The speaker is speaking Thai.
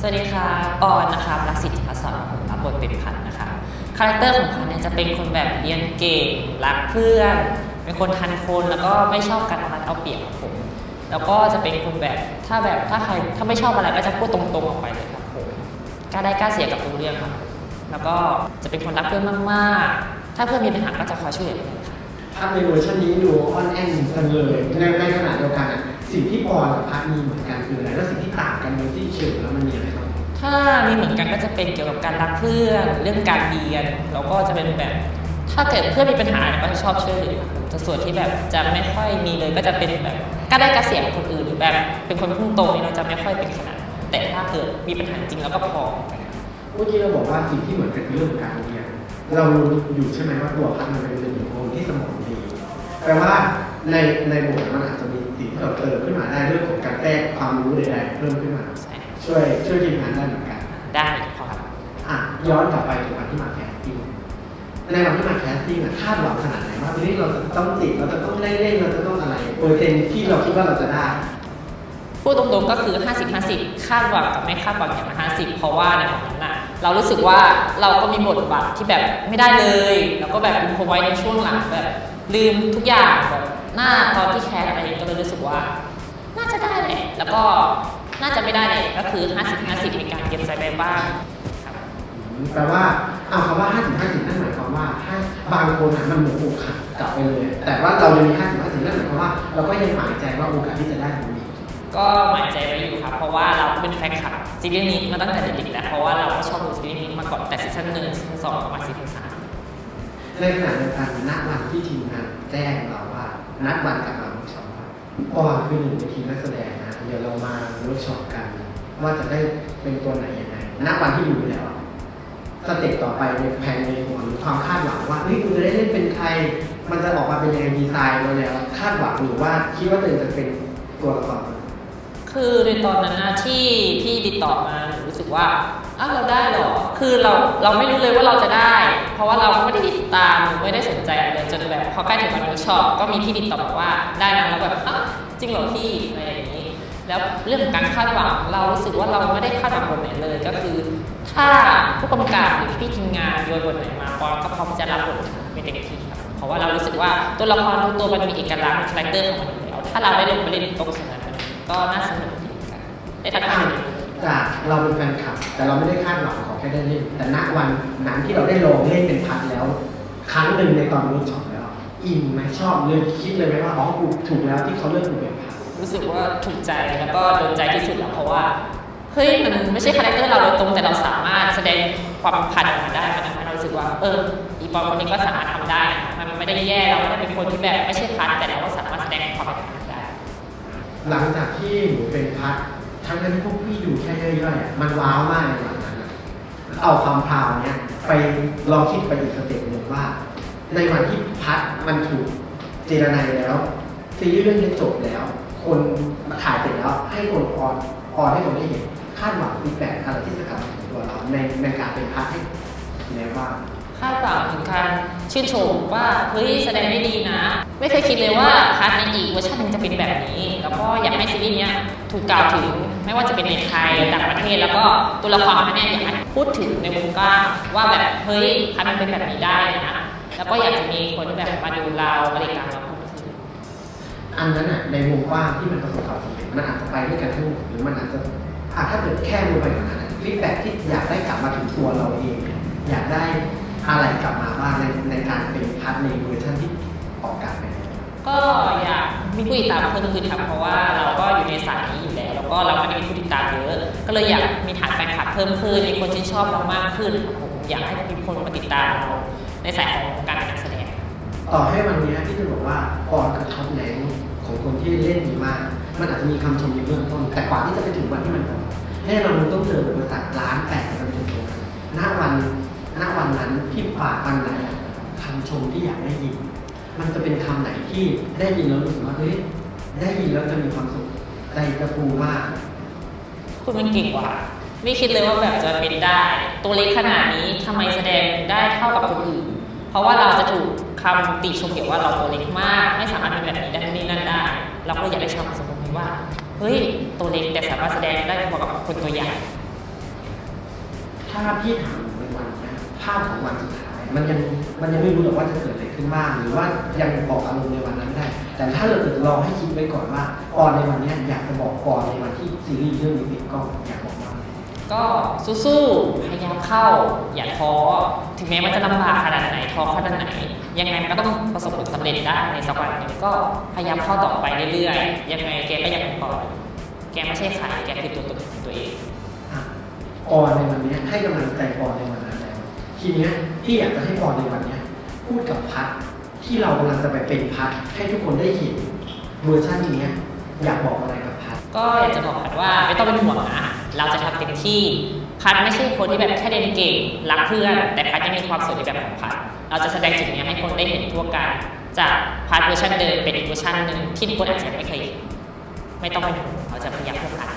สวัสดีค่ะออนนะคะรักสิทธิพัฒน์ผมรับบทเป็นพันนะคะ คาแรคเตอร์ของพันเนี่ยจะเป็นคนแบบเรียนเก่ง รักเพื่อน เป็นคนทันคนแล้วก็ไม่ชอบการเอารัดเอาเปรียบผม แล้วก็จะเป็นคนแบบถ้าแบบถ้าใครถ้าไม่ชอบอะไรก็จะพูดตรงๆออกไปเลยครับผมกล้าได้กล้าเสียกับทุกเรื่องครับ แล้วก็จะเป็นคนรักเพื่อนมากๆ ถ้าเพื่อนมีปัญหาก็จะคอยช่วยเหลือเพื่อนค่ะภาพในเวอร์ชันนี้ดูอ่อนแอนกันเลยในในขณะเดียวกันอะ สิ่งที่ปอนกับพัดมีเหมือนกันคืออะไรแล้วสิ่งที่ต่างกันโดยที่เชิงแล้วมันมีอะไรบ้างถ้ามีเหมือนกันก็จะเป็นเกี่ยวกับการรักเพื่อนเรื่องการเรียนแล้วก็จะเป็นแบบ ถ้าเกิดเพื่อนมีปัญหาเนี่ยก็จะชอบช่วยเหลือแต่ส่วนที่แบบจะไม่ค่อยมีเลยก็จะเป็นแบบกล้าได้กล้าเสียกับคนอื่นหรือแบบ เป็นคนพุ่งตรงนี่เราจะไม่ค่อยเป็นขนาดนั้นแต่ถ้าเกิดมีปัญหาจริงเราก็พอเมื่อกี้เราบอกว่าสิ่งที่เหมือนกันคือเรื่องของการเรียนเรารู้อยู่ใช่ไหมว่าตัวพัดมันเป็นหนึ่งคนที่สมองดีแปลว่า ในในบทมันอาจจะมีสิ่งที่เราเติมขึ้นมาได้เรื่องของการแก้ความรู้ใดๆเพิ่มขึ้นมาใช่ช่วยช่วยทีมงานได้เหมือนกันได้พอครับอะย้อนกลับไปถึงวันที่มาแคสติ้งในวันที่มาแคสติ้งอะคาดหวังขนาดไหนว่าทีนี้เราจะต้องติดเราจะต้องได้เล่นเราจะต้องอะไรเปอร์เซ็นต์ที่เราคิดว่าเราจะได้พูดตรงๆก็คือ 50 50 คาดหวังกับไม่คาดหวังอย่างละ50 เพราะว่าในของนั้นน่ะเรารู้สึกว่าเราก็มีบทบาทที่แบบไม่ได้เลย แล้วก็แบบลืมพอไว้ในช่วงหลังแบบลืมทุกอย่างแบบ หน้าตอนที่แคสอะไรอย่างเงี้ยก็เลยรู้สึกว่า น่าจะได้แหละแล้วก็น่าจะไม่ได้เลยก็คือ 50 50มีการเก็บใจไปบ้างครับแปลว่าเอาคำว่า 50 50 นั่นหมายความว่าถ้าบางคนอะมันเหมือนอกหักกลับไปเลย แต่ว่าเรายังมี 50 50 นั่นหมายความว่าเราก็ยังหมายใจว่าโอกาสที่จะได้มันมีก็หมายใจไว้อยู่ครับ เพราะว่าเราเป็นแฟนคลับซีรีส์นี้มาตั้งแต่เด็กๆแล้วเพราะว่าเราก็ชอบดูซีรีส์นี้มาก่อนแต่ซีซั่นหนึ่งซีซั่นสองมาซีซั่นสามในขณะเดียวกันณวันที่ทีมงานแจ้งเราว่า นัดวันกลับมาเวิร์กช็อปว่าปอนคือหนึ่งในทีมนักแสดงนะ เดี๋ยวเรามาเวิร์กช็อปกัน ว่าจะได้เป็นตัวไหนยังไงณวันที่ดูแล้วอะสเต็ปต่อไปในแผนในหัวหรือความคาดหวังว่าเฮ้ยคุณจะได้เล่นเป็นใคร มันจะออกมาเป็นยังไงดีไซน์เราแล้วคาดหวังหรือว่าคิดว่าตัวเองจะเป็นตัวละครตัวไหนคือในตอนนั้นนะที่พี่ติดต่อมาหนูรู้สึก ว่าอ้าวเราได้หรอ คือเราเราไม่รู้เลยว่าเราจะได้ เพราะว่าเราไม่ได้ติดตามไม่ได้สนใจอะไรเลยจนแบบพอใกล้ถึงวันเวิร์กช็อปก็มีพี่ติดต่อมาว่าได้นะแล้วแบบอ้าวจริงเหรอพี่อะไรอย่างนี้ แล้วเรื่องของการคาดหวังเรารู้สึกว่าเราไม่ได้คาดหวังบทไหนเลยก็คือ ถ้าผู้กำกับหรือพี่ทีมงานโยนบทไหนมาปอนก็พร้อมจะรับบทเป็นเต็มที่ครับเพราะว่าเรารู้สึกว่าตัวละครทุกตัวมันมีเอกลักษณ์คาแรคเตอร์ของมันอยู่แล้วถ้าเราได้ลงไปเล่นตรงส่วนนั้นก็น่าสนุกดีเหมือนกันได้ทักทาย จากเราเป็นแฟนคลับ แต่เราไม่ได้คาดหวังขอแค่ได้เล่น แต่ณวันนั้นที่เราได้ลองเล่นเป็นพัดแล้ว ครั้งหนึ่งในตอนเวิร์กช็อปแล้ว อินไหมชอบเลยคิดเลยไหมว่าอ๋อกูถูกแล้วที่เขาเลือกกูเป็นพัดรู้สึกว่าถูกใจแล้วก็โดนใจที่สุดแล้วเพราะว่าเฮ้ยมันไม่ใช่คาแรคเตอร์เราโดยตรงแต่เราสามารถแสดงความพันออกมาได้มันทำให้เรารู้สึกว่า เอออีปอมคนนี้ก็สามารถทำได้นะมันไม่ได้แย่เราไม่ได้เป็นคนที่แบบไม่ใช่พันแต่เราก็สามารถแสดงความเป็นพันได้ หลังจากที่หนูเป็นพัด ทั้งนั้นที่พวกพี่ดูแค่ย่อยๆอะมันว้าวมากในวันนั้นอะเอาความพราวเนี้ยไปลองคิดไปอีกสเต็ปหนึ่งว่า ในวันที่พัดมันถูกเจรนายแล้วซีรีส์เรื่องนี้จบแล้ว คนถ่ายเสร็จแล้วให้คนออนออนให้คนได้เห็นคาดหวังฟีดแบ็กอะไรที่จะกลับมาถึงตัวเราในในการเป็นพัดให้แล้วว่า คาดหวังถึงการชื่นชมว่าเฮ้ยแสดงได้ดีนะ ไม่เคยคิดเลยว่าพาร์ทในอีกเวอร์ชันหนึงจะเป็นแบบนี้ แล้วก็อยากให้ซีรีส์เนี้ยถูกกล่าวถึง ไม่ว่าจะเป็นในไทยต่างประเทศแล้วก็ตัวละครพันเนี่ยอยากให้พูดถึงในวงกว้างว่าแบบเฮ้ยพันมันเป็นแบบนี้ได้นะแล้วก็อยากจะมีคนที่แบบมาดูเราบริการเราเพิ่มขึ้นอันนั้นอะในวงกว้างที่มันประสบความสำเร็จมันอาจจะไปด้วยกันทั้งหมดหรือมันอาจจะอะถ้าเกิดแค่รู้ไปกว่านั้นฟีดแบ็ที่อยากได้กลับมาถึงตัวเราเอง อยากได้อะไรกลับมาบ้างในในการเป็นพาร์ทในเวอร์ชันที่ออกอากาศไปแล้วก็อยากมีผู้ติดตามเพิ่มขึ้นครับเพราะว่าเราก็อยู่ในสายนี้อยู่แล้วแล้ว ก็เราก็ได้มีผู้ติดตามเยอะ ก็เลยอยากมีฐานแฟนคลับเพิ่มขึ้น มีคนชื่นชอบเรามากขึ้นครับผมอยากให้มีคนมาติดตามเราในสายของการเป็นนักแสดง ต่อให้วันนี้ที่จะบอกว่าออนกับท็อปแรงของคนที่เล่นดีมาก มันอาจจะมีคำชมในเบื้องต้น แต่กว่าที่จะไปถึงวันที่มันออกแน่นอนมันต้องเจออุปสรรคล้านแปดมันถึงตรงนั้นณวันณวันนั้นที่ฝากวันไหนคำชมที่อยากได้ยิน มันจะเป็นคำไหนที่ได้ยินแล้วรู้สึกว่าเฮ้ยได้ยินแล้วจะมีความสุข ใจกระฟูมาก คุณมันเก่งกว่าไม่คิดเลยว่าแบบจะเป็นได้ ตัวเล็กขนาดนี้ทำไมแสดงได้เท่ากับคนอื่น เพราะว่าเราจะถูกคำติชมเกี่ยวว่าเราตัวเล็กมาก ไม่สามารถเป็นแบบนี้ได้นี่นั่นได้ เราก็เลยอยากได้ชาวสังคมนี้ว่า เฮ้ย ตัวเล็กแต่สามารถแสดงได้พอกับคนตัวใหญ่ถ้าพี่ถามหนูในวันเนี้ยภาพของวันสุดท้าย มันยังมันยังไม่รู้หรอกว่าจะเกิดอะไรขึ้นบ้างหรือว่ายังบอกอารมณ์ในวันนั้นไม่ได้ แต่ถ้าเราเกิดลองให้คิดไว้ก่อนว่าปอนในวันเนี้ยอยากจะบอกปอนในวันที่ซีรีส์เรื่องนี้ปิดกล้องอยากบอกว่าก็สู้ๆพยายามเข้า อย่าท้อถึงแม้มันจะลำบากขนาดไหนท้อขนาดไหน ยังไงมันก็ต้องประสบผลสำเร็จได้ในสักวันหนึ่งก็พยายามเข้าต่อไปเรื่อยๆยังไงแกก็ยังเป็นปอนแกไม่ใช่ใครแกคือตัวตนของตัวเองอะปอนในวันเนี้ยให้กำลังใจปอนในวันนั้นแล้ว ทีเนี้ยพี่อยากจะให้ปอในวันเนี้ยพูดกับพัดที่เรากำลังจะไปเป็นพัดให้ทุกคนได้เห็นเวอร์ชันนี้ยอยากบอกอะไรกับพัดก็อยากจะบอกพัดว่าไม่ต้องเป็นห่วงนะเราจะทำเต็มที่พัดไม่ใช่คนที่แบบแค่เรียนเก่งรักเพื่อนแต่พัดยังมีความสวยในแบบของพัดเราจะแสดงจุดนี้ให้คนได้เห็นทั่วกันจากพัดเวอร์ชันเดิมเป็นอีกเวอร์ชันหนึ่งที่ทุกคนอาจจะไม่เคยเห็นไม่ต้องเป็นห่วงเราจะพยายามเพื่อพัด